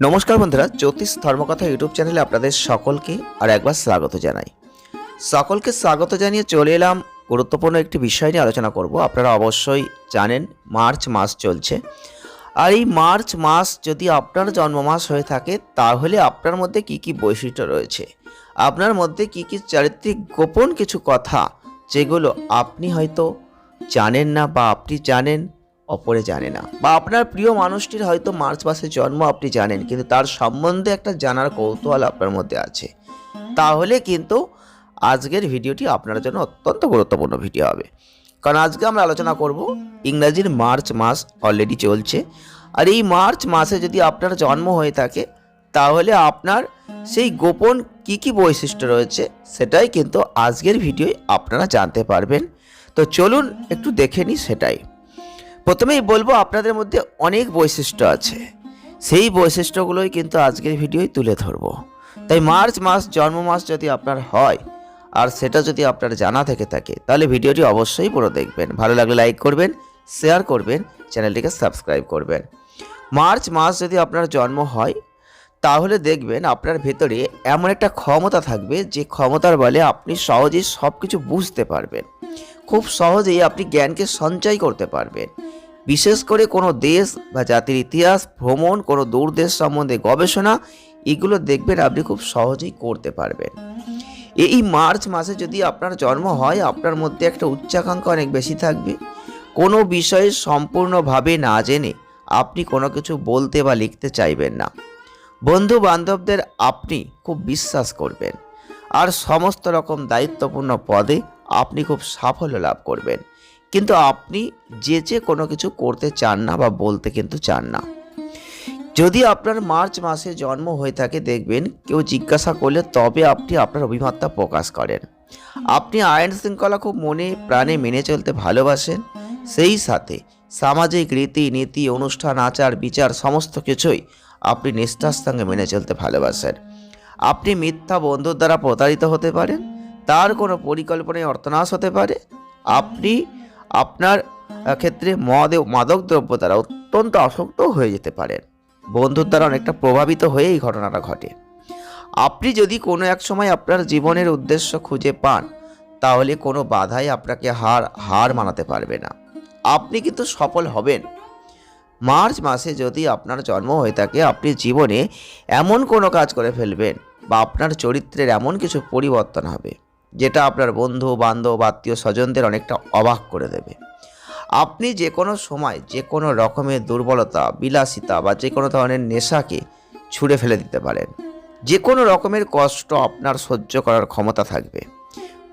নমস্কার বন্ধুরা, জ্যোতিষ ধর্মকথা ইউটিউব চ্যানেলে আপনাদের সকলকে আর একবার স্বাগত জানাই। সকলকে স্বাগত জানিয়ে চলে এলাম গুরুত্বপূর্ণ একটি বিষয় নিয়ে আলোচনা করব। আপনারা অবশ্যই জানেন, মার্চ মাস চলছে। আর এই মার্চ মাস যদি আপনার জন্ম মাস হয়ে থাকে, তাহলে আপনার মধ্যে কি কি বৈশিষ্ট্য রয়েছে? আপনার মধ্যে কি কি চারিত্রিক গোপন কিছু কথা, যেগুলো আপনি হয়তো জানেন না বা আপনি জানেন অপরে জানে না। বা আপনার প্রিয় মানুষটির হয়তো মার্চ মাসে জন্ম আপনি জানেন, কিন্তু তার সম্বন্ধে একটা জানার কৌতূহল আপনার মধ্যে আছে। তাহলে কিন্তু আজকের ভিডিওটি আপনার জন্য অত্যন্ত গুরুত্বপূর্ণ ভিডিও হবে। কারণ আজকে আমরা আলোচনা করব ইংরাজির মার্চ মাস অলরেডি চলছে। আর এই মার্চ মাসে যদি আপনার জন্ম হয়ে থাকে, তাহলে আপনার সেই গোপন কি কি বৈশিষ্ট্য রয়েছে, সেটাই কিন্তু আজকের ভিডিওয় আপনারা জানতে পারবেন। তো চলুন একটু দেখে নিই সেটাই। প্রথমেই বলব, আপনাদের মধ্যে অনেক বৈশিষ্ট্য আছে। সেই বৈশিষ্ট্যগুলোই কিন্তু আজকের ভিডিওয় তুলে ধরবো। তাই মার্চ মাস, জন্ম মাস যদি আপনার হয়, আর সেটা যদি আপনার জানা থেকে থাকে, তাহলে ভিডিওটি অবশ্যই পুরো দেখবেন। ভালো লাগলে লাইক করবেন, শেয়ার করবেন, চ্যানেলটিকে সাবস্ক্রাইব করবেন। মার্চ মাস যদি আপনার জন্ম হয়, তাহলে দেখবেন আপনার ভেতরে এমন একটা ক্ষমতা থাকবে, যে ক্ষমতার বলে আপনি সহজেই সব কিছু বুঝতে পারবেন। খুব সহজেই আপনি জ্ঞানকে সঞ্চয় করতে পারবেন। বিশেষ করে কোনো দেশ বা জাতির ইতিহাস, ভ্রমণ, কোনো দূর দেশ সম্বন্ধে গবেষণা, এগুলো দেখবেন আপনি খুব সহজেই করতে পারবেন। এই মার্চ মাসে যদি আপনার জন্ম হয়, আপনার মধ্যে একটা উচ্চাকাঙ্ক্ষা অনেক বেশি থাকবে। কোনো বিষয়ে সম্পূর্ণভাবে না জেনে আপনি কোনো কিছু বলতে বা লিখতে চাইবেন না। বন্ধু বান্ধবদের আপনি খুব বিশ্বাস করবেন। আর সমস্ত রকম দায়িত্বপূর্ণ পদে আপনি খুব সাফল্য লাভ করবেন। কিন্তু আপনি যে যে কোনো কিছু করতে চান না বা বলতে কিন্তু চান না। যদি আপনার মার্চ মাসে জন্ম হয়ে থাকে, দেখবেন কেউ জিজ্ঞাসা করলে তবে আপনি আপনার অভিমতটা প্রকাশ করেন। আপনি আইন শৃঙ্খলা খুব মনে প্রাণে মেনে চলতে ভালোবাসেন, সেই সাথে সামাজিক রীতি, নীতি, অনুষ্ঠান, আচার, বিচার সমস্ত কিছুই আপনি নিষ্ঠার সঙ্গে মেনে চলতে ভালোবাসেন। আপনি মিথ্যা বন্ধুর দ্বারা প্রতারিত হতে পারেন, তার কোনো পরিকল্পনায় অর্থনাশ হতে পারে। আপনি আপনার ক্ষেত্রে মদ, মাদক দ্রব্য দ্বারা অত্যন্ত আসক্ত হয়ে যেতে পারেন। বন্ধুর দ্বারা অনেকটা প্রভাবিত হয়ে এই ঘটনাটা ঘটে। আপনি যদি কোনো এক সময় আপনার জীবনের উদ্দেশ্য খুঁজে পান, তাহলে কোনো বাধাই আপনাকে হার হার মানাতে পারবে না। আপনি কিন্তু সফল হবেন। মার্চ মাসে যদি আপনার জন্ম হয়ে থাকে, আপনি জীবনে এমন কোনো কাজ করে ফেলবেন বা আপনার চরিত্রের এমন কিছু পরিবর্তন হবে। যেটা আপনার বন্ধু, বান্ধব, আত্মীয়, স্বজনদের অনেকটা অবাক করে দেবে। আপনি যে কোনো সময় যে কোনো রকমের দুর্বলতা, বিলাসিতা বা যে কোনো ধরনের নেশাকে ছুঁড়ে ফেলে দিতে পারেন। যে কোনো রকমের কষ্ট আপনার সহ্য করার ক্ষমতা থাকবে।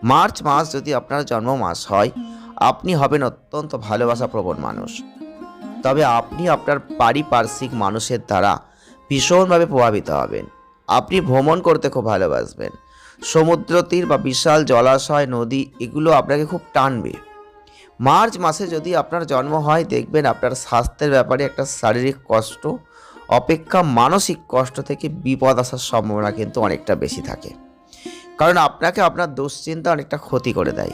মার্চ মাস যদি আপনার জন্ম মাস হয়, আপনি হবেন অত্যন্ত ভালোবাসা প্রবণ মানুষ। তবে আপনি আপনার পারিপার্শ্বিক মানুষের দ্বারা ভীষণভাবে প্রভাবিত হবেন। আপনি ভ্রমণ করতে খুব ভালোবাসবেন। সমুদ্র তীর বা বিশাল জলাশয়, নদী, এগুলো আপনাকে খুব টানবে। মার্চ মাসে যদি আপনার জন্ম হয়, দেখবেন আপনার স্বাস্থ্যের ব্যাপারে একটা শারীরিক কষ্ট, অপেক্ষা মানসিক কষ্ট থেকে বিপদ আসার সম্ভাবনা কিন্তু অনেকটা বেশি থাকে। কারণ আপনাকে আপনার দুশ্চিন্তা অনেকটা ক্ষতি করে দেয়।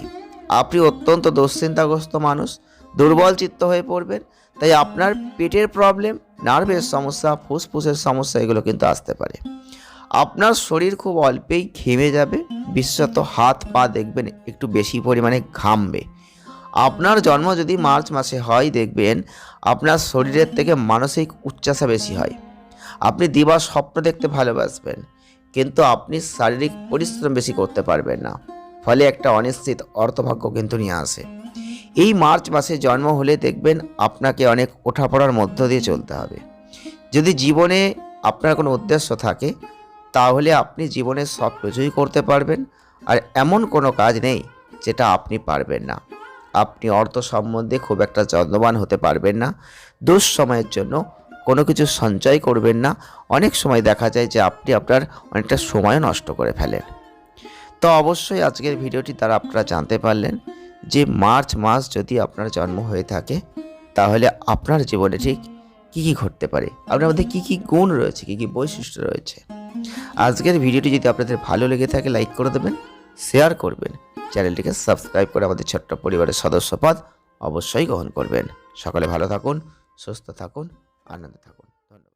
আপনি অত্যন্ত দুশ্চিন্তাগ্রস্ত মানুষ, দুর্বল চিত্ত হয়ে পড়বেন, তাই আপনার পেটের প্রবলেম, নার্ভের সমস্যা, ফুসফুসের সমস্যা, এগুলো কিন্তু আসতে পারে। আপনার শরীর খুব অল্পেই ঘেমে যাবে, বিশেষত হাত পা দেখবেন একটু বেশি পরিমাণে ঘামবে। আপনার জন্ম যদি মার্চ মাসে হয়, দেখবেন আপনার শরীরের থেকে মানসিক উচ্চাসা বেশি হয়। আপনি দিবা স্বপ্ন দেখতে ভালোবাসবেন, কিন্তু আপনি শারীরিক পরিশ্রম বেশি করতে পারবেন না। ফলে একটা অনিশ্চিত অর্থভাগ্য কিন্তু নিয়ে আসে। এই মার্চ মাসে জন্ম হলে দেখবেন আপনাকে অনেক ওঠাপড়ার মধ্য দিয়ে চলতে হবে। যদি জীবনে আপনার কোনো উদ্দেশ্য থাকে তাহলে আপনি জীবনে সব কিছুই করতে পারবেন, আর এমন কোনো কাজ নেই যেটা আপনি পারবেন না। আপনি অর্থ সম্বন্ধে খুব একটা যত্নবান হতে পারবেন না, দুঃসময়ের জন্য কোনো কিছু সঞ্চয় করবেন না। অনেক সময় দেখা যায় যে আপনি আপনার অনেকটা সময় নষ্ট করে ফেলেন। তো অবশ্যই আজকের ভিডিওটি দ্বারা আপনারা জানতে পারলেন যে মার্চ মাস যদি আপনার জন্ম হয়ে থাকে, তাহলে আপনার জীবনে ঠিক কী কী ঘটতে পারে? আপনার মধ্যে কী কী গুণ রয়েছে, কী কী বৈশিষ্ট্য রয়েছে? আজকের ভিডিওটি যদি আপনাদের ভালো লেগে থাকে লাইক করে দেবেন শেয়ার করবেন। চ্যানেলটিকে সাবস্ক্রাইব করে আমাদের ছোট্ট পরিবারের সদস্যপদ অবশ্যই গ্রহণ করবেন। সকালে ভালো থাকুন, সুস্থ থাকুন, আনন্দে থাকুন।